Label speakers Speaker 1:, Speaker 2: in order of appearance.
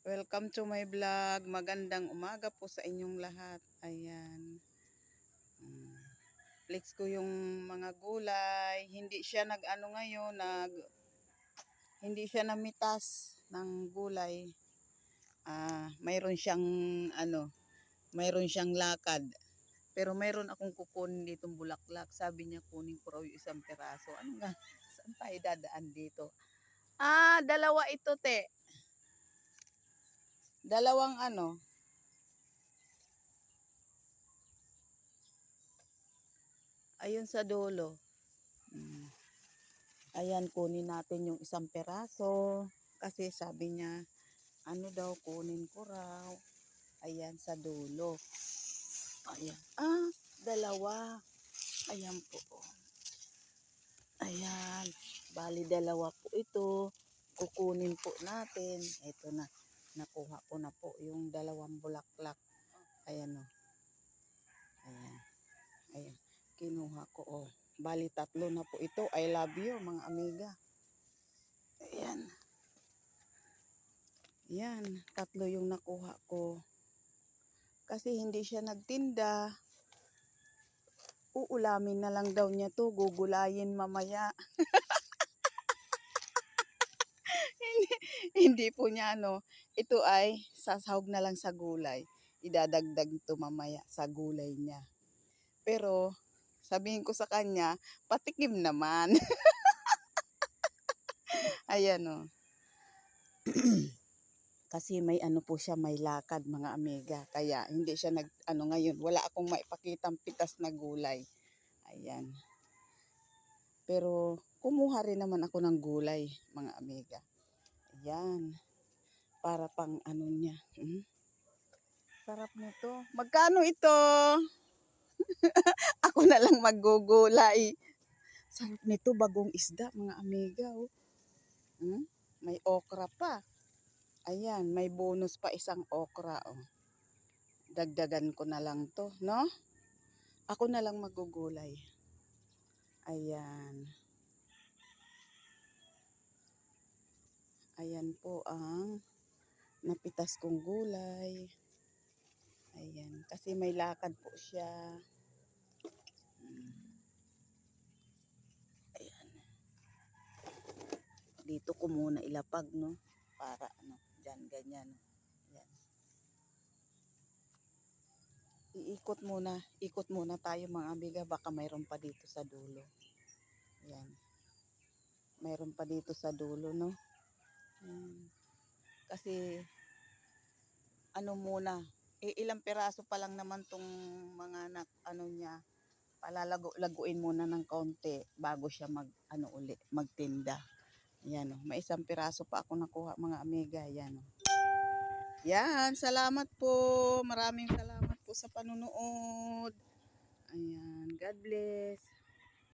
Speaker 1: Welcome to my vlog. Magandang umaga po sa inyong lahat. Ayan. Mm. Flex ko yung mga gulay. Hindi siya nag-ano ngayon, nag hindi siya namitas ng gulay. Ah, mayroon siyang ano, mayroon siyang lakad. Pero mayroon akong kukunin ditong bulaklak. Sabi niya kunin ko raw yung isang peraso. Ano nga? Saan tayo dadaan dito? Ah, dalawa ito, te. Dalawang ano. Ayun sa dulo. Mm. Ayan, kunin natin yung isang peraso. Kasi sabi niya, ano daw, kunin ko raw. Ayan, sa dulo. Ayan. Ah, dalawa. Ayan po. Ayan. Bali, dalawa po ito. Kukunin po natin. Ito na. Nakuha ko na po yung dalawang bulaklak. Ayan o. Ayan. Ayan. Kinuha ko o. Bali, tatlo na po ito. I love you, mga amiga. Ayan. Ayan. Tatlo yung nakuha ko. Kasi hindi siya nagtinda. Uulamin na lang daw niya to. Gugulayin mamaya. hindi, po niya ano. Ito ay sasahog na lang sa gulay. Idadagdag to mamaya sa gulay niya. Pero sabihin ko sa kanya, patikim naman. Ayan o. Kasi may ano po siya, may lakad mga amiga. Kaya hindi siya nag, ano ngayon, wala akong maipakitang pitas na gulay. Ayan. Pero kumuha rin naman ako ng gulay, mga amiga. Ayan. Para pang ano niya. Hmm? Sarap nito. Magkano ito? ako na lang maggugulay. Sarap nito, bagong isda, mga amiga. Oh. Hmm? May okra pa. Ayan, may bonus pa isang okra. Oh. Dagdagan ko na lang to, no? Ako na lang magugulay. Ayan. Ayan po ang napitas kong gulay. Ayan, kasi may lakad po siya. Ayan. Dito ko muna ilapag, no? Para ano, dyan, ganyan. Ayan. Iikot muna, ikot muna tayo mga amiga, baka mayroon pa dito sa dulo. Ayan. Mayroon pa dito sa dulo, no? Kasi, ano muna, eh, ilang peraso pa lang naman tong mga nak, ano niya, palalago-laguin muna ng kaunti bago siya mag, ano uli, magtinda. Ayan, oh. may isang piraso pa ako nakuha mga amiga. Ayan, oh. Yan, salamat po. Maraming salamat po sa panunood. Ayan, God bless.